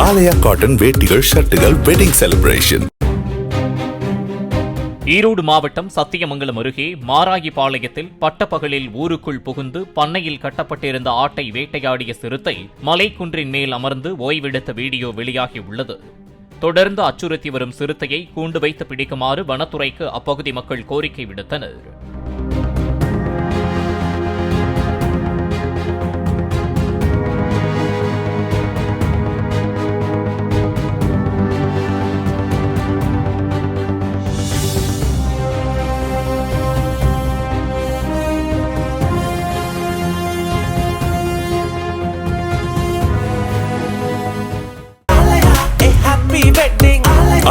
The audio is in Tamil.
ஆலயா காட்டன் வேட்டிகள் ஷர்ட்டுகள் வெட்டிங் செலிப்ரேஷன் ஈரோடு மாவட்டம் சத்தியமங்கலம் அருகே மாராயிபாளையத்தில் பட்டப்பகலில் ஊருக்குள் புகுந்து பண்ணையில் கட்டப்பட்டிருந்த ஆட்டை வேட்டையாடிய சிறுத்தை மலைக்குன்றின் மேல் அமர்ந்து ஓய்வெடுத்த வீடியோ வெளியாகியுள்ளது தொடர்ந்து அச்சுறுத்தி வரும் சிறுத்தையை கூண்டு வைத்து பிடிக்குமாறு வனத்துறைக்கு அப்பகுதி மக்கள் கோரிக்கை விடுத்தனர்.